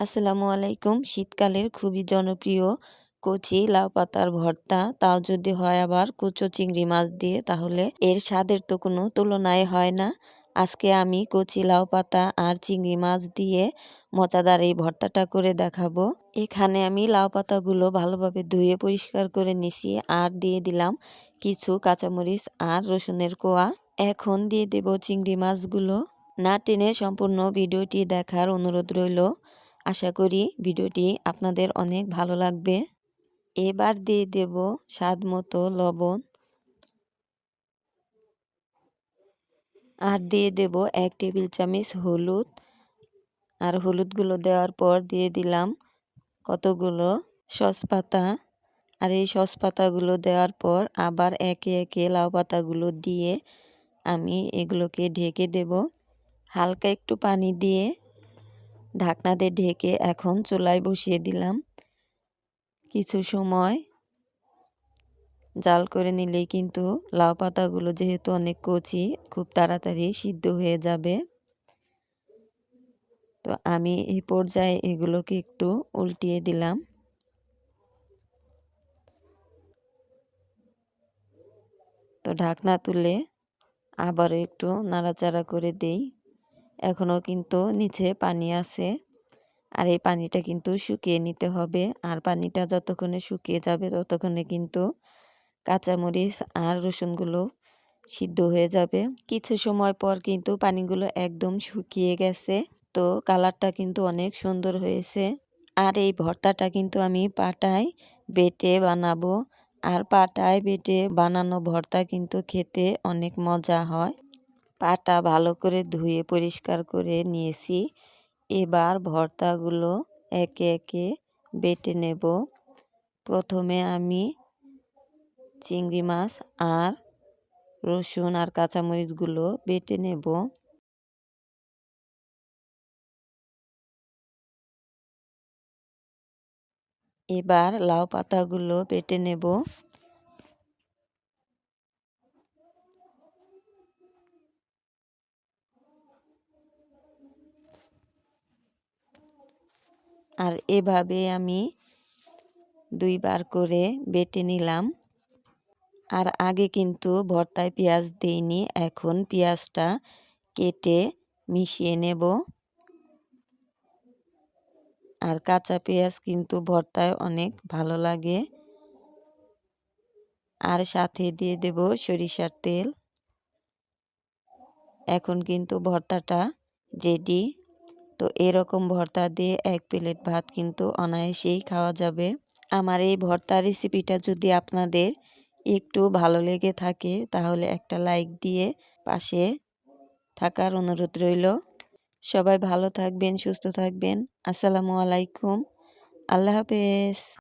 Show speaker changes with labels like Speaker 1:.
Speaker 1: আসসালামু আলাইকুম। শীতকালের খুবই জনপ্রিয় কচি, লাউ পাতার ভর্তা। তাও যদি হয় আবার কুচো চিংড়ি মাছ দিয়ে, তাহলে এর স্বাদের তো কোনো তুলনায় হয় না। আজকে আমি কচি, লাউ পাতা আর চিংড়ি মাছ দিয়ে মজাদার এই ভর্তাটা করে দেখাবো। এখানে আমি লাউ পাতাগুলো ভালোভাবে ধুয়ে পরিষ্কার করে নিছি আর দিয়ে দিলাম কিছু কাঁচামরিচ আর রসুনের কোয়া। এখন দিয়ে দেব চিংড়ি মাছগুলো। না টেনে সম্পূর্ণ ভিডিওটি দেখার অনুরোধ রইল। আশা করি ভিডিওটি আপনাদের অনেক ভালো লাগবে। এবার দিয়ে দেব স্বাদ মতো লবণ। আর দিয়ে দেব এক টেবিল চামচ হলুদ। আর হলুদগুলো দেওয়ার পর দিয়ে দিলাম কতগুলো সসপাতা। আর এই সসপাতাগুলো দেওয়ার পর আবার একে একে লাউ পাতাগুলো দিয়ে আমি এগুলোকে ঢেকে দেব। হালকা একটু পানি দিয়ে ঢাকনা দিয়ে ঢেকে এখন চুলায় বসিয়ে দিলাম। কিছু সময় জাল করে নিলেই কিন্তু লাউ পাতাগুলো যেহেতু অনেক কচি, খুব তাড়াতাড়ি সিদ্ধ হয়ে যাবে। তো আমি এই পর্যায়ে এগুলোকে একটু উল্টিয়ে দিলাম। তো ঢাকনা তুলে আবারও একটু নাড়াচাড়া করে দেই। এখনও কিন্তু নিচে পানি আছে। আর এই পানিটা কিন্তু শুকিয়ে নিতে হবে। আর পানিটা যতক্ষণে শুকিয়ে যাবে ততক্ষণে কিন্তু কাঁচামরিচ আর রসুনগুলো সিদ্ধ হয়ে যাবে। কিছু সময় পর কিন্তু পানিগুলো একদম শুকিয়ে গেছে। তো কালারটা কিন্তু অনেক সুন্দর হয়েছে। আর এই ভর্তাটা কিন্তু আমি পাটায় বেটে বানাবো। আর পাটায় বেটে বানানো ভর্তা কিন্তু খেতে অনেক মজা হয়। পাটা ভালো করে ধুয়ে পরিষ্কার করে নিয়েছি। এবার ভর্তাগুলো একে একে বেটে নেব। প্রথমে আমি চিংড়ি মাছ আর রসুন আর কাঁচামরিচগুলো বেটে নেব। এবার লাউ পাতাগুলো বেটে নেব। আর এভাবে আমি দুইবার করে বেটে নিলাম। আর আগে কিন্তু ভর্তায় পেঁয়াজ দিইনি, এখন পেঁয়াজটা কেটে মিশিয়ে নেব। আর কাঁচা পেঁয়াজ কিন্তু ভর্তায় অনেক ভালো লাগে। আর সাথে দিয়ে দেব সরিষার তেল। এখন কিন্তু ভর্তাটা রেডি তো এরকম ভর্তা দিয়ে এক প্লেট ভাত কিন্তু অনায়াসেই খাওয়া যাবে। আমার এই ভর্তা রেসিপিটা যদি আপনাদের একটু ভালো লেগে থাকে, তাহলে একটা লাইক দিয়ে পাশে থাকার অনুরোধ রইল। সবাই ভালো থাকবেন, সুস্থ থাকবেন। আসসালামু আলাইকুম। আল্লাহ হাফেজ।